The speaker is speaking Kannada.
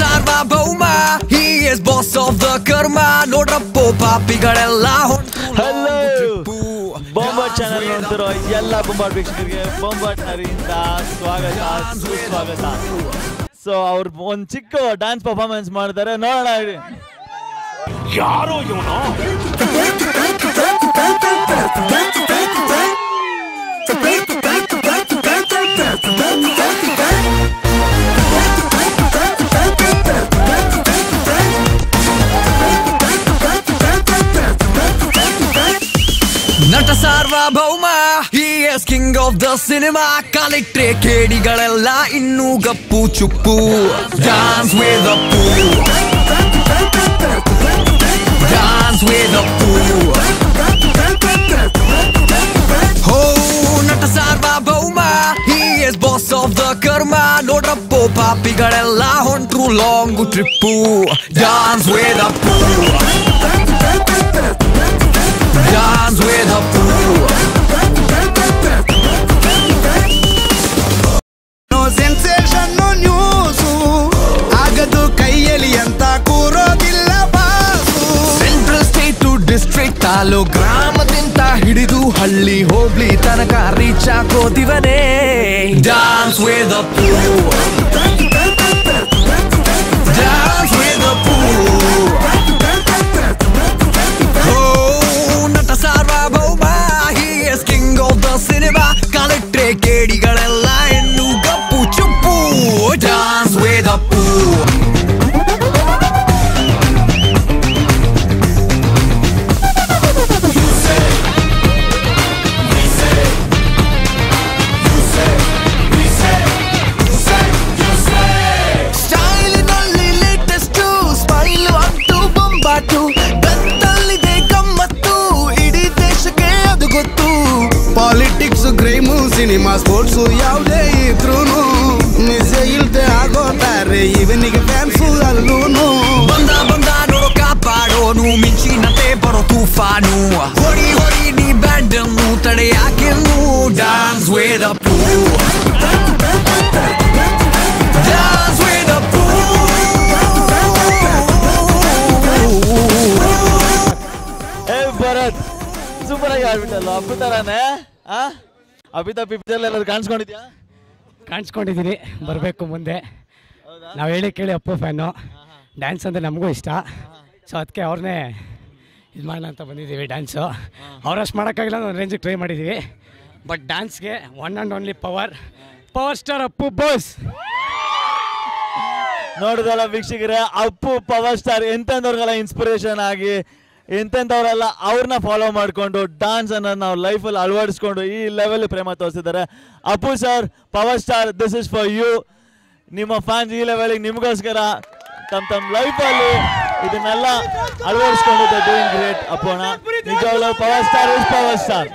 Sarvabhouma he is boss of the karma. ನೋಡ್ರಪ್ಪೋ ಪಾಪಿಗಳೆಲ್ಲ hello Bombat channel ನೋಡ್ತಿರೋ ಎಲ್ಲ ಬೊಂಬಾಟ್ ವೀಕ್ಷಕರಿಗೆ ಬೊಂಬಾಟ್ ನರಿಯಿಂದ ಸ್ವಾಗತ ಸುಸ್ವಾಗತ. ಸೊ ಅವ್ರು ಒಂದ್ ಚಿಕ್ಕ ಡ್ಯಾನ್ಸ್ ಪರ್ಫಾರ್ಮೆನ್ಸ್ ಮಾಡ್ತಾರೆ ನೋಡೋಣ. ಇರಿ. Nata Sarvabhouma he is king of the cinema ಕಾಲಿಟ್ರೆ ಕೇಡಿಗಳೆಲ್ಲ ಇನ್ನೂ ಗಪ್ಪು ಚುಪ್ಪು. ಡಾನ್ಸ್ ವೇದ ಅಪ್ಪು ಡಾನ್ಸ್ ವೇದ ಅಪ್ಪು ಹೋ Nata Sarvabhouma he is boss of the karma. ನೋಡ್ರಪ್ಪೋ ಪಾಪಿಗಳೆಲ್ಲ ಹೊಂಟ್ರು ಲಾಂಗ್ ಟ್ರಿಪ್ಪು ಡಾನ್ಸ್ ವೇದ ಅಪ್ಪು ತಾಲೂ ಗ್ರಾಮದಿಂದ ಹಿಡಿದು ಹಳ್ಳಿ ಹೋಗ್ಲಿ ತನಕ reach ಹಾಕೋದಿವನೇ dance Veda Nata Sarvabhouma he is king of the cinema ಕಲೆಕ್ಟ್ರೆ ಕೇಡಿಗಳೆಲ್ಲ ಸಿನಿಮಾ ಸ್ಪೋರ್ಟ್ಸು ಯಾವುದೇ ಇದ್ರೂನು ನಿಜ ಇಲ್ದೆ ಆಗೋತಾರೆ. ಇವನಿಗೆ ಫ್ಯಾನ್ಸು ಅಲ್ಲೂನು. ಬಂದ ಬಂದ ನೋಡೋ ಕಾಪಾಡೋನು. ಮಿಂಚಿನತೆ ಬರೋ ತೂಫಾನು. ಹೊಡಿ ಹೊಡಿ ನೀ ಬ್ಯಾಂಡ್ ಅನ್ನು ತಡೆಯಾಕೆನ್ನು ಡಾನ್ಸ್ ವೇದ ಪೂ ಸೂಪರ್ ಆಗಿ ಆಡ್ಬಿಟ್ಟಲ್ಲ ಅಪ್ಪು ತರಾನೇ ಆ? ಅಭಿತಾ ಪಿಕ್ಚರ್ ಎಲ್ಲರೂ ಕಾಣಿಸ್ಕೊಂಡಿದ್ಯಾ? ಕಾಣಿಸ್ಕೊಂಡಿದ್ದೀನಿ ಬರಬೇಕು ಮುಂದೆ. ನಾವು ಹೇಳಿ ಕೇಳಿ ಅಪ್ಪು ಫ್ಯಾನು. ಡ್ಯಾನ್ಸ್ ಅಂದರೆ ನಮಗೂ ಇಷ್ಟ. ಸೊ ಅದಕ್ಕೆ ಅವ್ರನ್ನೇ ಇದು ಮಾಡೋಣ ಅಂತ ಬಂದಿದ್ದೀವಿ ಡ್ಯಾನ್ಸು ಅವರಷ್ಟು ಮಾಡೋಕ್ಕಾಗಿಲ್ಲ ಒಂದು ರೇಂಜಿಗೆ ಟ್ರೈ ಮಾಡಿದ್ದೀವಿ but ಡ್ಯಾನ್ಸ್ಗೆ one and only power power star Appu boss ನೋಡಿದಲ್ಲ ವೀಕ್ಷಕರೇ ಅಪ್ಪು ಪವರ್ ಸ್ಟಾರ್ ಎಂತೆಂಥವ್ರಿಗೆಲ್ಲ ಇನ್ಸ್ಪಿರೇಷನ್ ಆಗಿ ಎಂತೆಂಥವ್ರೆಲ್ಲ ಅವ್ರನ್ನ ಫಾಲೋ ಮಾಡಿಕೊಂಡು ಡಾನ್ಸ್ ಅನ್ನ ನಾವು ಲೈಫಲ್ಲಿ ಅಳವಡಿಸ್ಕೊಂಡು ಈ ಲೆವೆಲ್ ಪ್ರೇಮ ತೋರಿಸಿದ್ದಾರೆ. Appu sir power star this is for you ನಿಮ್ಮ ಫ್ಯಾನ್ಸ್ ಈ ಲೆವೆಲಿಗೆ ನಿಮಗೋಸ್ಕರ ತಮ್ಮ ತಮ್ಮ ಲೈಫಲ್ಲಿ ಇದನ್ನೆಲ್ಲ ಅಳವಡಿಸ್ಕೊಂಡಿದ್ದೆ ಡೂಯಿಂಗ್ ಗ್ರೇಟ್ ಅಪ್ಪೋಣ ನಿಜವಾಗ್ಲೂ power star is power star